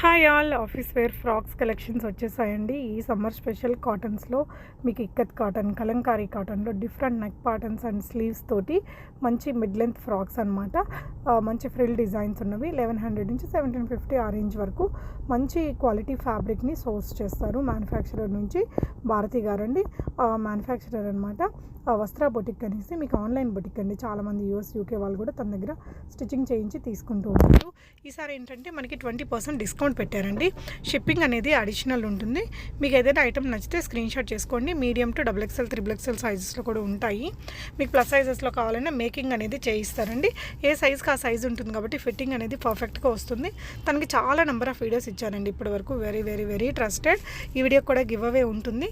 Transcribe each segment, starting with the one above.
Hi all office wear frocks collections వచ్చేసాయండి. ఈ summer special కాటన్స్లో మీకు ఇక్కత్ కాటన్ కలంకారీ కాటన్లో different neck patterns and sleeves తోటి మంచి మిడ్ లెంత్ ఫ్రాక్స్ అనమాట మంచి ఫ్రిల్ డిజైన్స్ ఉన్నవి. లెవెన్ హండ్రెడ్ నుంచి సెవెంటీన్ ఫిఫ్టీ ఆ రేంజ్ వరకు మంచి క్వాలిటీ ఫ్యాబ్రిక్ని సోర్స్ చేస్తారు మ్యానుఫ్యాక్చరర్ నుంచి భారతి గారండి. మ్యానుఫ్యాక్చరర్ అనమాట వస్త్ర బొటిక్ అనేసి మీకు ఆన్లైన్ బొటిక్ అండి. చాలామంది యూఎస్ యూకే వాళ్ళు కూడా తన దగ్గర స్టిచ్చింగ్ చేయించి తీసుకుంటూ ఉంటారు ఈసారి ఏంటంటే మనకి ట్వంటీ పర్సెంట్ డిస్కౌంట్ పెట్టారండి. షిప్పింగ్ అనేది అడిషనల్ ఉంటుంది. మీకు ఏదైనా ఐటమ్ నచ్చితే స్క్రీన్ షాట్ చేసుకోండి. Medium to double XL triple XL సైజెస్లో కూడా ఉంటాయి. మీకు ప్లస్ సైజెస్లో కావాలన్నా మేకింగ్ అనేది చేయిస్తారండి. ఏ సైజ్కి ఆ సైజ్ ఉంటుంది కాబట్టి ఫిట్టింగ్ అనేది పర్ఫెక్ట్గా వస్తుంది. తనకి చాలా నెంబర్ ఆఫ్ వీడియోస్ ఇచ్చారండి ఇప్పటి వరకు. Very very very trusted. ఈ వీడియో కూడా గివ్ అవే ఉంటుంది.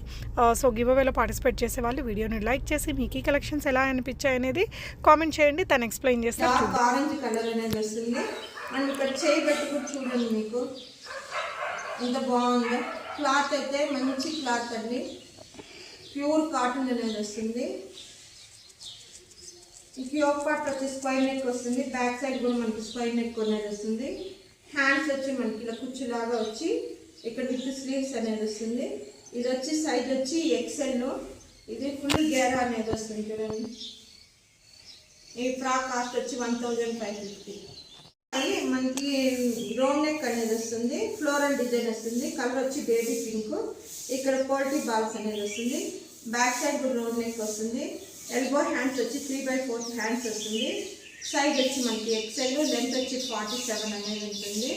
సో గివ్ అవేలో పార్టిసిపేట్ చేసే వాళ్ళు వీడియోని లైక్ చేసి మీకు ఈ కలెక్షన్స్ ఎలా అనిపించాయి అనేది కామెంట్ చేయండి. తను ఎక్స్ప్లెయిన్ చేస్తారు చూద్దాం. ఆరెంజ్ కలర్ అనేది వస్తుంది. అండ్ ఇక్కడ చేయి పెట్టి కూడా చూడండి మీకు. ఎంత బాగుందో. క్లాత్ అయితే మంచి క్లాత్ అండి. ప్యూర్ కాటన్ అనేది వస్తుంది. యోగ్ పార్ట్ వచ్చి స్క్వైర్ నెక్ వస్తుంది. బ్యాక్ సైడ్ కూడా మనకి స్క్వైర్ నెక్ అనేది వస్తుంది. హ్యాండ్స్ వచ్చి మనకి ఇలా కుచ్చులాగా వచ్చి ఇక్కడ విత్ స్లీవ్స్ అనేది వస్తుంది. ఇది వచ్చి సైజ్ వచ్చి ఎక్సెల్ ఇది ఫుల్ గేర అనేది వస్తుంది చూడండి. ఈ ఫ్రాక్ కాస్ట్ వచ్చి వన్ థౌజండ్ ఫైవ్ ఫిఫ్టీ. అది మనకి రౌండ్ నెక్ అనేది వస్తుంది ఫ్లోరల్ డిజైన్ వస్తుంది కలర్ వచ్చి బేబీ పింక్. ఇక్కడ క్వాలిటీ బాల్స్ అనేది వస్తుంది బ్యాక్ సైడ్ కూడా రౌండ్ నెక్ వస్తుంది ఎల్బో హ్యాండ్స్ వచ్చి త్రీ బై ఫోర్త్ హ్యాండ్స్ వస్తుంది. సైజ్ వచ్చి మనకి ఎక్సెల్ లెంత్ వచ్చి ఫార్టీ సెవెన్ అనేది ఉంటుంది.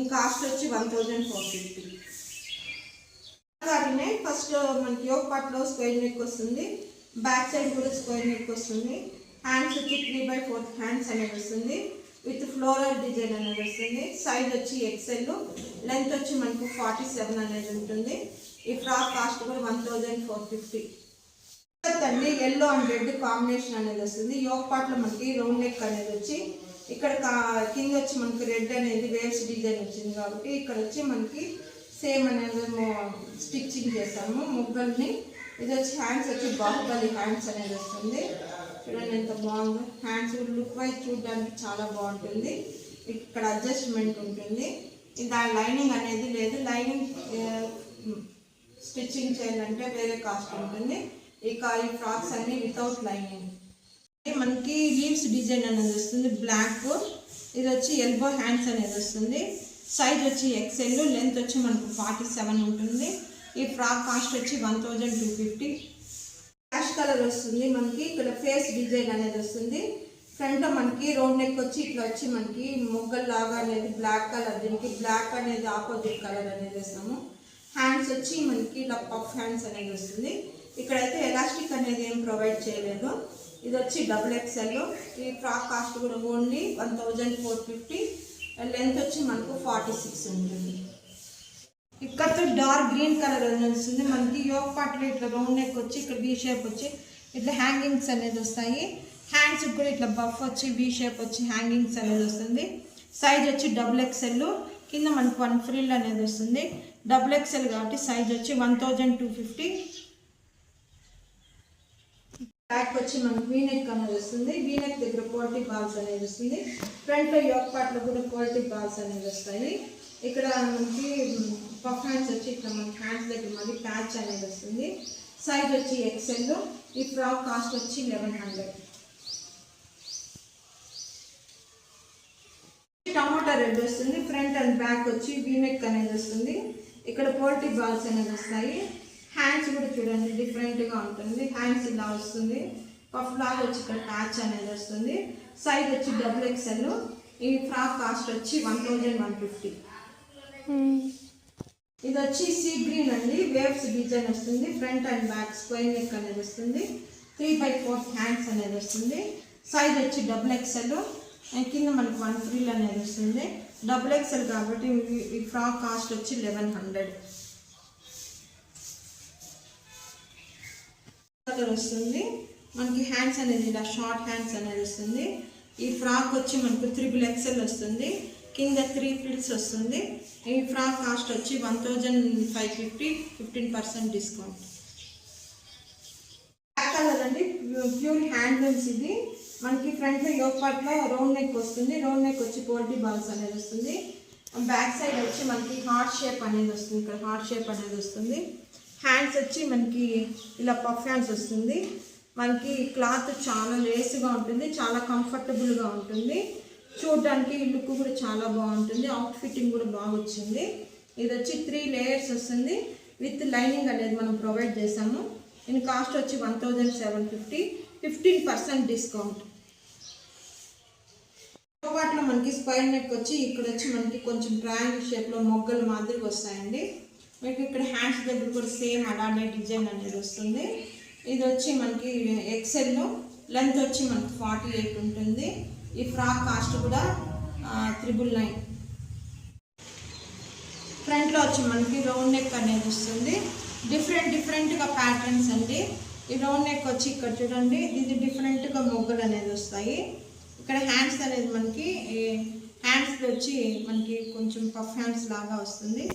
ఇంకా కాస్ట్ వచ్చి వన్ థౌజండ్ ఫోర్ ఫిఫ్టీ. మనకి యోగ పార్ట్లో స్క్వేర్ నెక్ వస్తుంది. బ్యాక్ సైడ్ కూడా స్క్వేర్ నెక్ వస్తుంది. హ్యాండ్స్ వచ్చి త్రీ బై ఫోర్త్ హ్యాండ్స్ అనేది వస్తుంది. విత్ ఫ్లోరల్ డిజైన్ అనేది వస్తుంది. సైజ్ వచ్చి ఎక్సెల్ లెంత్ వచ్చి మనకు ఫార్టీ సెవెన్ అనేది ఉంటుంది. ఈ ఫ్రాక్ కాస్ట్ కూడా వన్ థౌజండ్ ఫోర్ ఫిఫ్టీ అండి ఎల్లో అండ్ రెడ్ కాంబినేషన్ అనేది వస్తుంది. యోగ్ పార్ట్లో మనకి రౌండ్ నెక్ అనేది వచ్చి ఇక్కడ కా- కింద వచ్చి మనకి రెడ్ అనేది వేవ్స్ డిజైన్ వచ్చింది కాబట్టి ఇక్కడ వచ్చి మనకి సేమ్ అనేది స్టిచ్చింగ్ చేస్తాము ముగ్గురిని ఇది వచ్చి హ్యాండ్స్ వచ్చి బాహుబలి హ్యాండ్స్ అనేది వస్తుంది. చూడండి ఎంత బాగుందో. హ్యాండ్స్ లుక్ వైజ్ చూడడానికి చాలా బాగుంటుంది. ఇక్కడ అడ్జస్ట్మెంట్ ఉంటుంది. దాని లైనింగ్ అనేది లేదు. లైనింగ్ స్టిచ్చింగ్ చేయాలంటే వేరే కాస్ట్ ఉంటుంది. ఇక ఈ ఫ్రాక్స్ అన్ని వితౌట్ లైనింగ్. మనకి లీవ్స్ డిజైన్ అనేది వస్తుంది. బ్లాక్. ఇది వచ్చి ఎల్బో హ్యాండ్స్ అనేది వస్తుంది. సైజ్ వచ్చి ఎక్సెల్ లెంత్ వచ్చి మనకు ఫార్టీ సెవెన్ ఉంటుంది. ఈ ఫ్రాక్ కాస్ట్ వచ్చి one thousand two fifty ash colour వస్తుంది మనకి. ఇక్కడ ఫేస్ డిజైన్ అనేది వస్తుంది. ఫ్రంట్ మనకి రౌండ్ నెక్ వచ్చి ఇట్లా వచ్చి మనకి మొగ్గల్లాగా అనేది బ్లాక్ కలర్ దీనికి బ్లాక్ అనేది ఆపోజిట్ కలర్ అనేది వేస్తాము. హ్యాండ్స్ వచ్చి మనకి ఇలా పఫ్ హ్యాండ్స్ అనేది వస్తుంది. ఇక్కడైతే ఎలాస్టిక్ అనేది ఏం ప్రొవైడ్ చేయలేదు. ఇది వచ్చి డబుల్ ఎక్స్ఎల్ ఈ ఫ్రాక్ కాస్ట్ కూడా only one thousand four fifty length వచ్చి మనకు ఫార్టీ సిక్స్ ఉంటుంది. ఇక్కడ డార్క్ గ్రీన్ కలర్ అనేది వస్తుంది మనకి యోగ్ పాటలో ఇట్లా రౌండ్ నెక్ వచ్చి ఇక్కడ వీ షేప్ వచ్చి ఇట్లా హ్యాంగింగ్స్ అనేది వస్తాయి. హ్యాండ్స్ కూడా ఇట్లా బఫ్ వచ్చి వీ షేప్ వచ్చి హ్యాంగింగ్స్ అనేది వస్తుంది. సైజ్ వచ్చి డబుల్ ఎక్స్ఎల్ కింద మనకు వన్ ఫ్రిల్ అనేది వస్తుంది. డబుల్ ఎక్స్ఎల్ కాబట్టి సైజ్ వచ్చి one thousand two fifty back వచ్చి మనకి వీనెక్ అనేది వస్తుంది. వీనెక్ దగ్గర క్వాలిటీ బాల్స్ అనేది వస్తుంది. ఫ్రంట్లో యోక్ పార్ట్లో కూడా క్వాలిటీ బాల్స్ అనేది వస్తాయి. ఇక్కడ మనకి పఫ్ హ్యాండ్స్ వచ్చి ఇక్కడ మనకి హ్యాండ్స్ దగ్గర మళ్ళీ ప్యాచ్ అనేది వస్తుంది. సైజ్ వచ్చి ఎక్సెల్ ఈ ఫ్రాక్ కాస్ట్ వచ్చి లెవెన్ హండ్రెడ్ టమాటా రెడ్ వస్తుంది. ఫ్రంట్ అండ్ బ్యాక్ వచ్చి వీనెక్ అనేది వస్తుంది. ఇక్కడ పోల్టీ బాల్స్ అనేది వస్తాయి. హ్యాండ్స్ కూడా చూడండి డిఫరెంట్గా ఉంటుంది. హ్యాండ్స్ ఇలా వస్తుంది. పఫ్ లాగా వచ్చి ఇక్కడ ప్యాచ్ అనేది వస్తుంది. సైజ్ వచ్చి డబుల్ ఎక్స్ఎల్ ఈ ఫ్రాక్ కాస్ట్ వచ్చి వన్ థౌజండ్ వన్ ఫిఫ్టీ ఇది వచ్చి సీ గ్రీన్ అండి. వేవ్స్ డిజైన్ వస్తుంది. Front and back square neck అనేది వస్తుంది. త్రీ బై ఫోర్త్ హ్యాండ్స్ అనేది వస్తుంది. సైజ్ వచ్చి డబుల్ ఎక్స్ఎల్ కింద మనకు వన్ ఫ్రీల్ అనేది వస్తుంది. డబుల్ ఎక్స్ఎల్ కాబట్టి ఈ- ఈ ఫ్రాక్ కాస్ట్ వచ్చి లెవెన్ హండ్రెడ్ కలర్ వస్తుంది. మనకి హ్యాండ్స్ అనేది ఇలా షార్ట్ హ్యాండ్స్ అనేది వస్తుంది. ఈ ఫ్రాక్ వచ్చి మనకు త్రిబుల్ ఎక్సెల్ వస్తుంది. కింద త్రీ ఫ్రిల్స్ వస్తుంది. ఈ ఫ్రాక్ కాస్ట్ వచ్చి one thousand five fifty fifteen percent discount black colour అండి. ప్యూర్ హ్యాండ్లూమ్స్ ఇది. మనకి ఫ్రంట్లో యోగ్ పార్ట్లో రౌండ్ నెక్ వస్తుంది. రౌండ్ నెక్ వచ్చి పోల్టీ బాల్స్ అనేది వస్తుంది. బ్యాక్ సైడ్ వచ్చి మనకి హార్ట్ షేప్ అనేది వస్తుంది. ఇక్కడ హార్ట్ షేప్ అనేది వస్తుంది. హ్యాండ్స్ వచ్చి మనకి ఇలా పఫ్ హ్యాండ్స్ వస్తుంది. మనకి క్లాత్ చాలా లేస్గా ఉంటుంది చాలా కంఫర్టబుల్గా ఉంటుంది. చూడడానికి లుక్ కూడా చాలా బాగుంటుంది. అవుట్ ఫిట్టింగ్ కూడా బాగా వచ్చింది. ఇది వచ్చి త్రీ లేయర్స్ వస్తుంది. విత్ లైనింగ్ అనేది మనం ప్రొవైడ్ చేసాము దీని కాస్ట్ వచ్చి one thousand seven fifty fifteen percent discount వాటిలో మనకి స్పైర్ నెక్ వచ్చి ఇక్కడ వచ్చి మనకి కొంచెం ట్రయాంగిల్ షేప్లో మొగ్గలు మాదిరిగా వస్తాయండి. మీకు ఇక్కడ హ్యాండ్స్ దగ్గర కూడా సేమ్ అలానే డిజైన్ అనేది వస్తుంది. ఇది వచ్చి మనకి ఎక్సెల్ లెంత్ వచ్చి మనకి ఫార్టీ ఎయిట్ ఉంటుంది. ఈ ఫ్రాక్ కాస్ట్ కూడా త్రిబుల్ నైన్. ఫ్రంట్లో వచ్చి మనకి రౌండ్ నెక్ అనేది వస్తుంది. డిఫరెంట్ డిఫరెంట్గా ప్యాటర్న్స్ అండి. ఈ రౌండ్ నెక్ వచ్చి ఇక్కడ చూడండి ఇది డిఫరెంట్గా మొగ్గలు అనేది వస్తాయి. ఇక్కడ హ్యాండ్స్ అనేది మనకి హ్యాండ్స్ వచ్చి మనకి కొంచెం పఫ్ హ్యాండ్స్ లాగా వస్తుంది.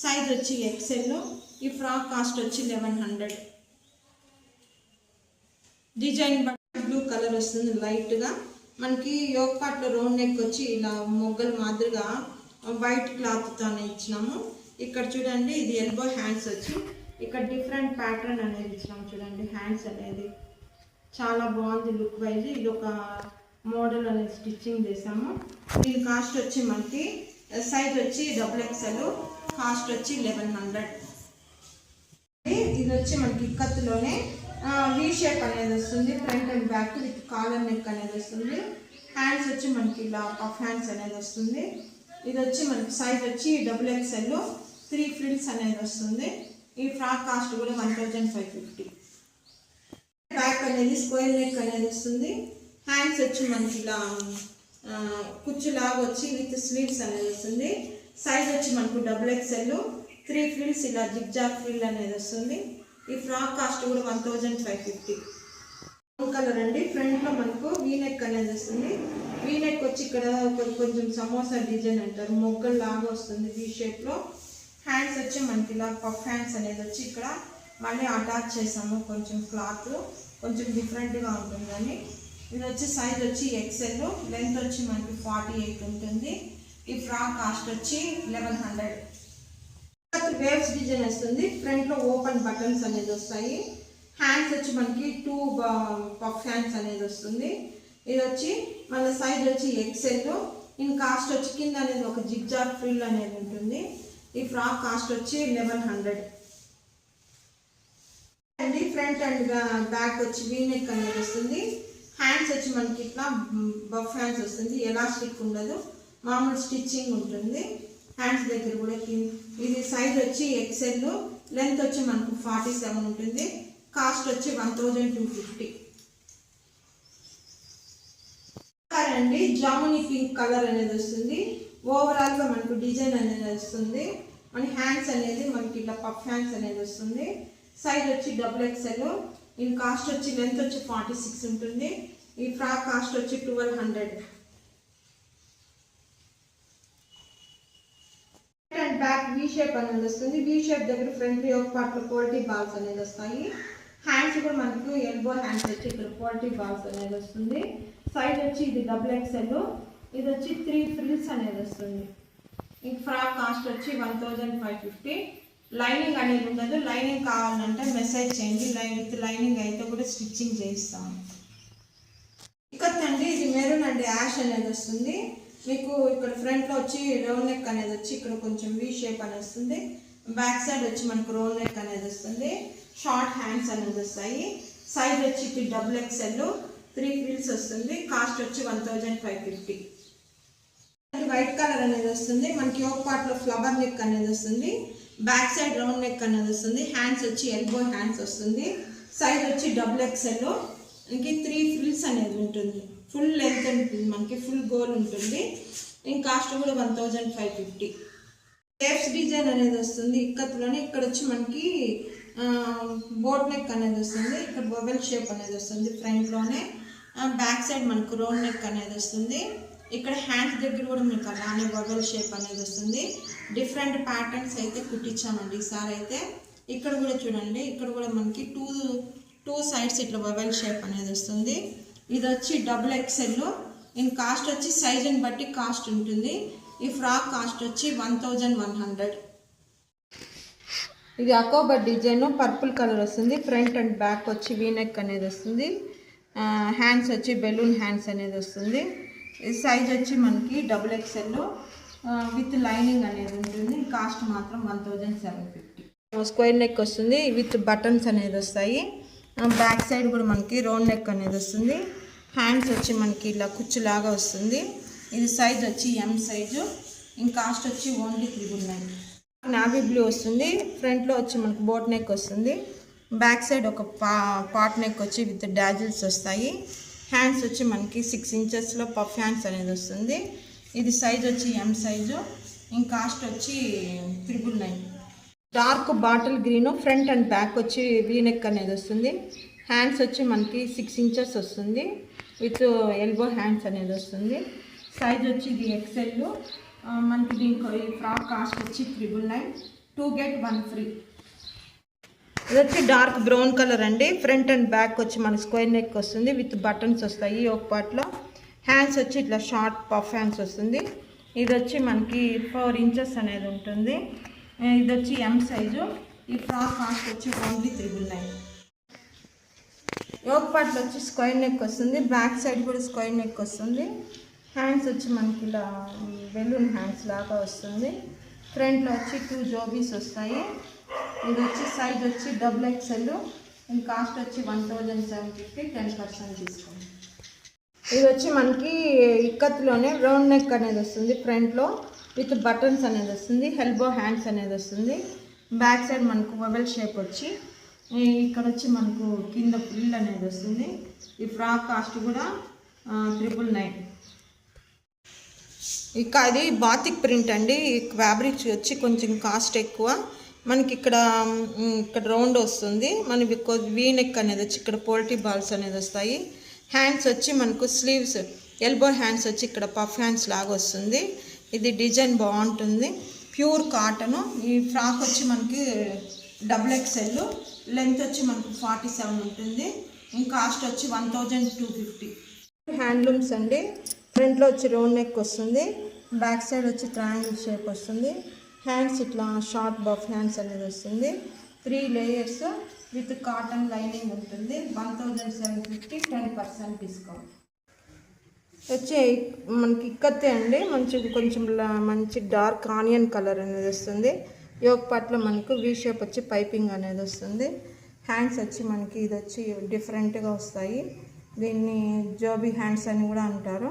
సైజ్ వచ్చి ఎక్సెల్ ఈ ఫ్రాక్ కాస్ట్ వచ్చి eleven hundred design blue colour వస్తుంది లైట్గా మనకి యోగ్ పార్ట్లో రౌండ్ నెక్ వచ్చి ఇలా మొగ్గలు మాదిరిగా వైట్ క్లాత్తో ఇచ్చినాము. ఇక్కడ చూడండి ఇది ఎల్బో హ్యాండ్స్ వచ్చి ఇక్కడ డిఫరెంట్ ప్యాటర్న్ అనేది ఇచ్చినాము చూడండి హ్యాండ్స్ అనేది. చాలా బాగుంది లుక్ వైజ్ ఇది ఒక మోడల్ అనేది స్టిచ్చింగ్ చేసాము. దీని కాస్ట్ వచ్చి మనకి సైజ్ వచ్చి డబుల్ ఎక్స్ఎల్ కాస్ట్ వచ్చి లెవెన్ హండ్రెడ్ ఇది వచ్చి మనకి ఇక్కత్తులోనే వీ షేప్ అనేది వస్తుంది front and back with collar neck అనేది వస్తుంది. హ్యాండ్స్ వచ్చి మనకి ఇలా పఫ్ హ్యాండ్స్ అనేది వస్తుంది. ఇది వచ్చి మనకి సైజ్ వచ్చి డబుల్ ఎక్స్ఎల్ త్రీ ఫ్రిల్స్ అనేది వస్తుంది. ఈ ఫ్రాక్ కాస్ట్ కూడా one thousand five fifty back అనేది స్క్వేర్ నెక్ అనేది వస్తుంది. హ్యాండ్స్ వచ్చి మనకి ఇలా కుచ్చు కుచ్చులాగా వచ్చి విత్ స్లీవ్స్ అనేది వస్తుంది. సైజ్ వచ్చి మనకు డబుల్ ఎక్స్ఎల్ త్రీ ఫ్రిల్స్ ఇలా జిగ్జాగ్ ఫ్రిల్ అనేది వస్తుంది. ఈ ఫ్రాక్ కాస్ట్ కూడా one thousand five fifty colour అండి. ఫ్రంట్లో మనకు వీనెక్ అనేది వస్తుంది. వీనెక్ వచ్చి ఇక్కడ కొంచెం సమోసా డిజైన్ అంటారు. మొగ్గలు లాగా వస్తుంది వీ షేప్లో హ్యాండ్స్ వచ్చి మనకి ఇలా పఫ్ హ్యాండ్స్ అనేది వచ్చి ఇక్కడ మళ్ళీ అటాచ్ చేసాము. కొంచెం క్లాత్ కొంచెం డిఫరెంట్గా ఉంటుందని ఇది వచ్చి సైజ్ వచ్చి ఎక్సెల్ లెంత్ వచ్చి మనకి ఫార్టీ ఎయిట్ ఉంటుంది. ఈ ఫ్రాక్ కాస్ట్ వచ్చి లెవెన్ హండ్రెడ్ వేవ్స్ డిజైన్ వస్తుంది. ఫ్రంట్లో ఓపెన్ బటన్స్ అనేది వస్తాయి. హ్యాండ్స్ వచ్చి మనకి టూ పఫ్ హ్యాండ్స్ అనేది వస్తుంది. ఇది వచ్చి మన సైజ్ వచ్చి ఎక్సెల్ ఇన్ కాస్ట్ వచ్చి కింద అనేది ఒక జిగ్జాగ్ ఫ్రిల్ అనేది ఉంటుంది. ఈ ఫ్రాక్ కాస్ట్ వచ్చి లెవెన్ హండ్రెడ్ అండి ఫ్రంట్ అండ్ బ్యాక్ వచ్చి వీనెక్ అనేది వస్తుంది. హ్యాండ్స్ వచ్చి మనకి ఇట్లా బఫ్ హ్యాండ్స్ వస్తుంది. ఎలాస్టిక్ ఉండదు. మామూలు స్టిచ్చింగ్ ఉంటుంది. హ్యాండ్స్ దగ్గర కూడా ఇది సైజ్ వచ్చి ఎక్సెల్ లెంత్ వచ్చి మనకు ఫార్టీ సెవెన్ ఉంటుంది. కాస్ట్ వచ్చి వన్ థౌజండ్ టూ ఫిఫ్టీ అండి జాముని పింక్ కలర్ అనేది వస్తుంది. ఓవరాల్గా మనకు డిజైన్ అనేది వస్తుంది. మన హ్యాండ్స్ అనేది మనకి ఇట్లా పఫ్ హ్యాండ్స్ అనేది వస్తుంది. సైజ్ వచ్చి డబుల్ ఎక్సెల్ ఈ కాస్ట్ వచ్చి లెంత్ వచ్చి ఫార్టీ సిక్స్ ఉంటుంది. ఈ ఫ్రాక్ కాస్ట్ వచ్చి twelve hundred and back V shape అనేది వస్తుంది. వీ షేప్ దగ్గర ఫ్రంట్ యొక్క పార్ట్లో క్వాలిటీ బాల్స్ అనేది వస్తాయి. హ్యాండ్స్ కూడా మనకు ఎల్బో హ్యాండ్స్ వచ్చి ఇక్కడ క్వాలిటీ బాల్స్ అనేది వస్తుంది. సైజ్ వచ్చి ఇది డబుల్ ఎక్స్ఎల్ ఇది వచ్చి త్రీ ఫ్రిల్స్ అనేది వస్తుంది. ఈ ఫ్రాక్ కాస్ట్ వచ్చి one thousand five fifty lining అనేది ఉండదు. లైనింగ్ కావాలంటే మెసేజ్ చేయండి. లైన్ విత్ లైనింగ్ అయితే కూడా స్టిచ్చింగ్ చేయిస్తాం. ఇక్కడండి ఇది మెరూన్ అండి యాష్ అనేది వస్తుంది. మీకు ఇక్కడ ఫ్రంట్లో వచ్చి రౌండ్ నెక్ అనేది వచ్చి ఇక్కడ కొంచెం వీ షేప్ అనేది వస్తుంది. బ్యాక్ సైడ్ వచ్చి మనకు రౌండ్ నెక్ అనేది వస్తుంది. షార్ట్ హ్యాండ్స్ అనేది వస్తాయి. సైజ్ వచ్చి ఇది డబుల్ ఎక్స్ఎల్ త్రీ ఫీల్స్ వస్తుంది. కాస్ట్ వచ్చి one thousand five fifty white colour అనేది వస్తుంది. మనకి యోగ పార్ట్లో ఫ్లవర్ నెక్ అనేది వస్తుంది. బ్యాక్ సైడ్ రౌండ్ నెక్ అనేది వస్తుంది. హ్యాండ్స్ వచ్చి ఎల్బో హ్యాండ్స్ వస్తుంది. సైజ్ వచ్చి డబుల్ ఎక్స్ఎల్ ఇంక త్రీ ఫ్రిల్స్ అనేది ఉంటుంది. ఫుల్ లెంత్ ఉంటుంది మనకి ఫుల్ గోల్ ఉంటుంది. ఇంక కాస్ట్ కూడా one thousand five fifty shapes design అనేది వస్తుంది. ఇక్కత్లోనే ఇక్కడ వచ్చి మనకి బోట్ నెక్ అనేది వస్తుంది. ఇక్కడ బొబెల్ షేప్ అనేది వస్తుంది. ఫ్రంట్లోనే బ్యాక్ సైడ్ మనకు రౌండ్ నెక్ అనేది వస్తుంది. ఇక్కడ హ్యాండ్స్ దగ్గర కూడా మీకు అలానే బొబెల్ షేప్ అనేది వస్తుంది. డిఫరెంట్ ప్యాటర్న్స్ అయితే కుట్టించామండి. ఈసారి అయితే ఇక్కడ కూడా చూడండి. ఇక్కడ కూడా మనకి టూ టూ సైడ్స్ ఇట్లా బొబెల్ షేప్ అనేది వస్తుంది. ఇది వచ్చి డబుల్ ఎక్సెల్ ఇన్ కాస్ట్ వచ్చి సైజుని బట్టి కాస్ట్ ఉంటుంది. ఈ ఫ్రాక్ కాస్ట్ వచ్చి వన్ థౌజండ్ వన్ హండ్రెడ్ ఇది అకోబర్ డిజైన్ పర్పుల్ కలర్ వస్తుంది. ఫ్రంట్ అండ్ బ్యాక్ వచ్చి వీనెక్ అనేది వస్తుంది. హ్యాండ్స్ వచ్చి బెలూన్ హ్యాండ్స్ అనేది వస్తుంది. సైజ్ వచ్చి మనకి డబుల్ ఎక్స్ఎల్ విత్ లైనింగ్ అనేది ఉంటుంది. కాస్ట్ మాత్రం one thousand seven fifty square neck వస్తుంది విత్ బటన్స్ అనేది వస్తాయి. బ్యాక్ సైడ్ కూడా మనకి రౌండ్ నెక్ అనేది వస్తుంది. హ్యాండ్స్ వచ్చి మనకి ఇలా కుచ్చులాగా వస్తుంది. ఇది సైజ్ వచ్చి ఎం సైజు ఇంక కాస్ట్ వచ్చి only triple nine navy blue వస్తుంది. ఫ్రంట్లో వచ్చి మనకు బోట్ నెక్ వస్తుంది. బ్యాక్ సైడ్ ఒక పా పాట్ నెక్ వచ్చి విత్ డాజిల్స్ వస్తాయి. హ్యాండ్స్ వచ్చి మనకి సిక్స్ ఇంచెస్లో పఫ్ హ్యాండ్స్ అనేది వస్తుంది. ఇది సైజ్ వచ్చి ఎం సైజు ఇంక కాస్ట్ వచ్చి triple nine dark bottle green front and back వచ్చి వీనెక్ అనేది వస్తుంది. హ్యాండ్స్ వచ్చి మనకి సిక్స్ ఇంచెస్ వస్తుంది. విత్ ఎల్బో హ్యాండ్స్ అనేది వస్తుంది. సైజ్ వచ్చి ఇది ఎక్సెల్ మనకి దీనికి ఫ్రాక్ కాస్ట్ వచ్చి triple nine two get one free ఇది వచ్చి డార్క్ బ్రౌన్ కలర్ అండి. ఫ్రంట్ అండ్ బ్యాక్ వచ్చి మన స్క్వేర్ నెక్ వస్తుంది. విత్ బటన్స్ వస్తాయి. ఒక పార్ట్లో హ్యాండ్స్ వచ్చి ఇట్లా షార్ట్ పఫ్ హ్యాండ్స్ వస్తుంది. ఇది వచ్చి మనకి ఫోర్ ఇంచెస్ అనేది ఉంటుంది. ఇది వచ్చి ఎం సైజు ఈ ఫ్రాక్ కాస్ట్ వచ్చి ఓన్లీ త్రిబుల్ నైన్ యోగ పాటలు వచ్చి స్క్వేర్ నెక్ వస్తుంది. బ్యాక్ సైడ్ కూడా స్క్వైర్ నెక్ వస్తుంది. హ్యాండ్స్ వచ్చి మనకి ఇలా బెలూన్ హ్యాండ్స్ లాగా వస్తుంది. ఫ్రంట్లో వచ్చి టూ జోబీస్ వస్తాయి. ఇది వచ్చి సైజ్ వచ్చి డబుల్ ఎక్స్ఎల్ ఇది కాస్ట్ వచ్చి one thousand seven fifty ten percent తీసుకోండి ఇది వచ్చి మనకి ఇక్కత్లోనే రౌండ్ నెక్ అనేది వస్తుంది ఫ్రంట్లో విత్ బటన్స్ అనేది వస్తుంది హెల్బో హ్యాండ్స్ అనేది వస్తుంది. బ్యాక్ సైడ్ మనకు మొబైల్ షేప్ వచ్చి ఇక్కడ వచ్చి మనకు కింద ఫుల్ అనేది వస్తుంది. ఈ ఫ్రాక్ కాస్ట్ కూడా ట్రిపుల్ నైన్ ఇక అది బాతిక్ ప్రింట్ అండి. ఈ ఫ్యాబ్రిక్ వచ్చి కొంచెం కాస్ట్ ఎక్కువ. మనకి ఇక్కడ ఇక్కడ రౌండ్ వస్తుంది. మనకి వీ నెక్ అనేది వచ్చి ఇక్కడ పోల్ట్రీ బాల్స్ అనేది వస్తాయి. హ్యాండ్స్ వచ్చి మనకు స్లీవ్స్ ఎల్బో హ్యాండ్స్ వచ్చి ఇక్కడ పఫ్ హ్యాండ్స్ లాగా వస్తుంది. ఇది డిజైన్ బాగుంటుంది. ప్యూర్ కాటన్ ఈ ఫ్రాక్ వచ్చి మనకి డబుల్ ఎక్స్ఎల్ లెంత్ వచ్చి మనకు ఫార్టీ సెవెన్ ఉంటుంది. ఇంకా కాస్ట్ వచ్చి one thousand two fifty handlooms అండి. ఫ్రంట్లో వచ్చి రౌండ్ నెక్ వస్తుంది. బ్యాక్ సైడ్ వచ్చి ట్రయాంగిల్ షేప్ వస్తుంది. హ్యాండ్స్ ఇట్లా షార్ట్ బఫ్ హ్యాండ్స్ అనేది వస్తుంది. Three layers with cotton lining ఉంటుంది. One thousand seven fifty ten percent discount. వచ్చి మనకి ఇక్కతే అండి. మంచి కొంచెం మంచి డార్క్ ఆనియన్ కలర్ అనేది వస్తుంది. యోగ పాటలో మనకు వీ షేప్ వచ్చి పైపింగ్ అనేది వస్తుంది. హ్యాండ్స్ వచ్చి మనకి ఇది వచ్చి డిఫరెంట్గా వస్తాయి. దీన్ని జోబీ హ్యాండ్స్ అని కూడా అంటారు.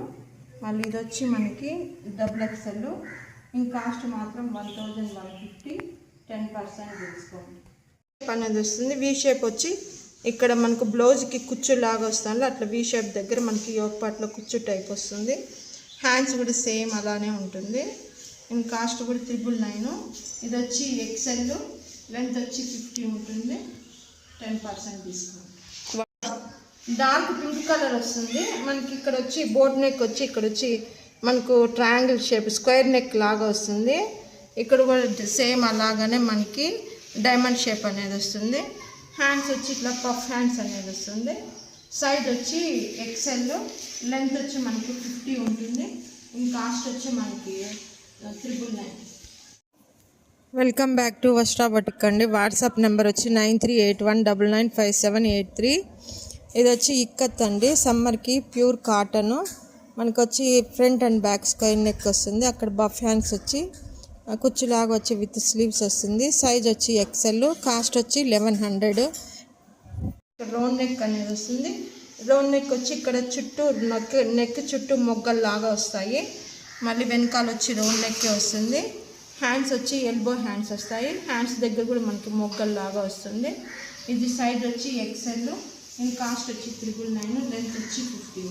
మళ్ళీ ఇది వచ్చి మనకి డబుల్ ఎక్స్ఎల్ ఇంక కాస్ట్ మాత్రం one thousand one fifty ten percent తీసుకోండి అనేది వస్తుంది. వీ షేప్ వచ్చి ఇక్కడ మనకు బ్లౌజ్కి కుచ్చు లాగా వస్తుంది. అట్లా వీ షేప్ దగ్గర మనకి యోగ పాటలో కుచ్చు టైప్ వస్తుంది. హ్యాండ్స్ కూడా సేమ్ అలానే ఉంటుంది. ఇన్ కాస్ట్ కూడా త్రిబుల్ నైన్ ఇది వచ్చి ఎక్సెల్ లెంత్ వచ్చి ఫిఫ్టీ ఉంటుంది. Ten percent discount dark pink colour వస్తుంది. మనకి ఇక్కడ వచ్చి బోట్ నెక్ వచ్చి ఇక్కడ వచ్చి మనకు ట్రయాంగిల్ షేప్ స్క్వేర్ నెక్ లాగా వస్తుంది. ఇక్కడ కూడా సేమ్ అలాగనే మనకి డైమండ్ షేప్ అనేది వస్తుంది. హ్యాండ్స్ వచ్చి ఇట్లా పఫ్ హ్యాండ్స్ అనేది వస్తుంది. సైడ్ వచ్చి ఎక్సెల్ లెంత్ వచ్చి మనకి ఫిఫ్టీ ఉంటుంది. ఇంకా కాస్ట్ వచ్చి మనకి triple nine welcome back to Vastra batik అండి వాట్సాప్ నెంబర్ వచ్చి nine three eight one double nine five seven eight three ఇది వచ్చి ఇక్కత్ అండి. సమ్మర్కి ప్యూర్ కాటను మనకు వచ్చి ఫ్రంట్ అండ్ బ్యాక్ స్కై నెక్ వస్తుంది. అక్కడ బఫ్ హ్యాండ్స్ వచ్చి కుచ్చులాగా వచ్చి విత్ స్లీవ్స్ వస్తుంది. సైజ్ వచ్చి ఎక్సెల్ కాస్ట్ వచ్చి లెవెన్ హండ్రెడ్. రౌండ్ నెక్ అనేది వస్తుంది. రౌండ్ నెక్ వచ్చి ఇక్కడ చుట్టూ నెక్ నెక్ చుట్టూ మొగ్గల్లాగా వస్తాయి. మళ్ళీ వెనకాల వచ్చి రౌండ్ నెక్కే వస్తుంది. హ్యాండ్స్ వచ్చి ఎల్బో హ్యాండ్స్ వస్తాయి. హ్యాండ్స్ దగ్గర కూడా మనకి మొగ్గల్లాగా వస్తుంది. ఇది సైడ్ వచ్చి ఎక్సెల్ దీని కాస్ట్ వచ్చి త్రిబుల్ నైన్ లెంత్ వచ్చి ఫిఫ్టీ.